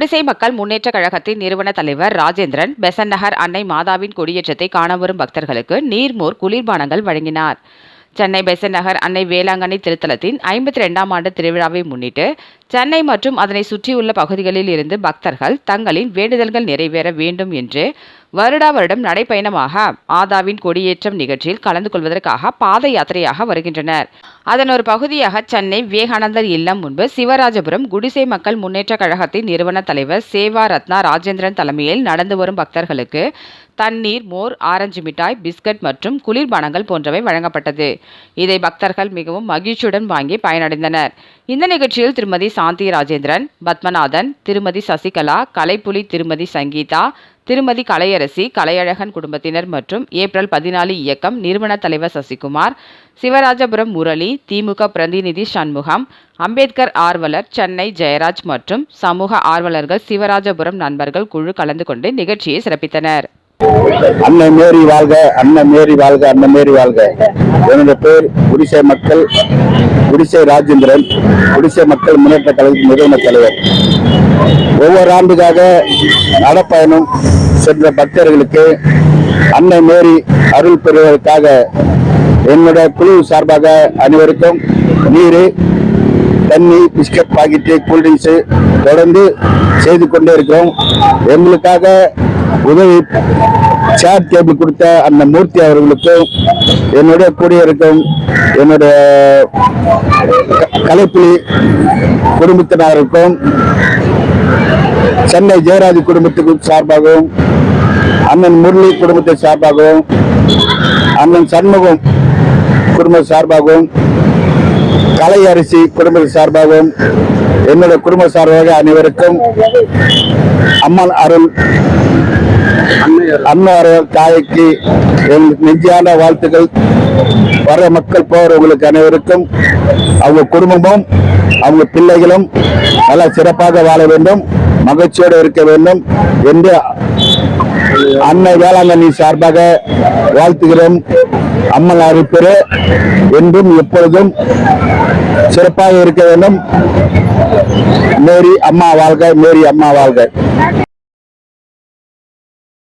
குடிசை மக்கள் முன்னேற்ற கழகத்தின் நிறுவன தலைவர் ராஜேந்திரன் பெசன் நகர் அன்னை மாதாவின் கொடியேற்றத்தை காண வரும் பக்தர்களுக்கு நீர்மோர் குளிர்பானங்கள் வழங்கினார். சென்னை பெசன் நகர் அன்னை வேளாங்கண்ணி திருத்தலத்தின் ஐம்பத்தி ரெண்டாம் ஆண்டு திருவிழாவை முன்னிட்டு சென்னை மற்றும் அதனை சுற்றியுள்ள பகுதிகளில் இருந்து பக்தர்கள் தங்களின் வேண்டுதல்கள் நிறைவேற வேண்டும் என்று வருடா வருடம் நடைப்பயணமாக ஆதாவின் கொடியேற்றம் நிகழ்ச்சியில் கலந்து கொள்வதற்காக பாத யாத்திரையாக வருகின்றனர். அதன் ஒரு பகுதியாக சென்னை விவேகானந்தர் இல்லம் முன்பு சிவராஜபுரம் குடிசை மக்கள் முன்னேற்ற கழகத்தின் நிறுவன தலைவர் சேவா ரத்னா ராஜேந்திரன் தலைமையில் நடந்து வரும் பக்தர்களுக்கு தண்ணீர் மோர் ஆரஞ்சு மிட்டாய் பிஸ்கட் மற்றும் குளிர்பானங்கள் போன்றவை வழங்கப்பட்டது. இதை பக்தர்கள் மிகவும் மகிழ்ச்சியுடன் வாங்கி பயனடைந்தனர். இந்த நிகழ்ச்சியில் திருமதி சாந்தி ராஜேந்திரன் பத்மநாதன் திருமதி சசிகலா கலைப்புலி திருமதி சங்கீதா திருமதி கலையரசி கலையழகன் குடும்பத்தினர் மற்றும் ஏப்ரல் பதினாலு இயக்கம் நிறுவன தலைவர் சசிகுமார் சிவராஜபுரம் முரளி திமுக பிரதிநிதி சண்முகம் அம்பேத்கர் ஆர்வலர் சென்னை ஜெயராஜ் மற்றும் சமூக ஆர்வலர்கள் சிவராஜபுரம் நண்பர்கள் குழு கலந்து கொண்டு நிகழ்ச்சியை சிறப்பித்தனர். அன்னை மேரி வாழ்க அன்னை மேரி வாழ்க அன்னை மேரி வாழ்க. என்னுடைய பேர் குடிசை மக்கள் குடிசை ராஜேந்திரன். குடிசை மக்கள் முன்னேற்ற கழகத்தின் நிறுவன தலைவர். ஒவ்வொரு ஆண்டுக்காக நடப்பயணம் சென்ற பக்தர்களுக்கு அன்னை மேரி அருள் பெறுவதற்காக என்னுடைய குழு சார்பாக அனைவருக்கும் நீர் தண்ணி பிஸ்கட் பாக்கெட்டு கூல்ட்ரிங்க்ஸு தொடர்ந்து செய்து கொண்டே இருக்கிறோம். எங்களுக்காக உதவி சேர் டேபிள் கொடுத்த அந்த மூர்த்தி அவர்களுக்கும் என்னுடைய கூடிய இருக்கும் என்னுடைய கலைப்புலி குடும்பத்தினருக்கும் சென்னை ஜெயராஜ் குடும்பத்துக்கு சார்பாகவும் அண்ணன் முரளி குடும்பத்தின் சார்பாகவும் அண்ணன் சண்முகம் குடும்ப சார்பாகவும் கலை அரிசி குடும்பத்தின் சார்பாகவும் என்னுடைய குடும்ப சார்பாக அனைவருக்கும் அம்மன் அருள் அன்னார தாய்க்கு என் நெஞ்சியான வாழ்த்துக்கள். வர மக்கள் போகிறவங்களுக்கு அனைவருக்கும். அவங்க குடும்பமும் அவங்க பிள்ளைகளும் நல்லா சிறப்பாக வாழ வேண்டும். மகிழ்ச்சியோடு இருக்க வேண்டும். என்று அன்னை வேளாங்கண்ணி சார்பாக வாழ்த்துகிறோம். அம்மன் அருள் என்றும் எப்பொழுதும் சிறப்பாக இருக்க வேண்டும். மேரி அம்மா வாழ்க மேரி அம்மா வாழ்க.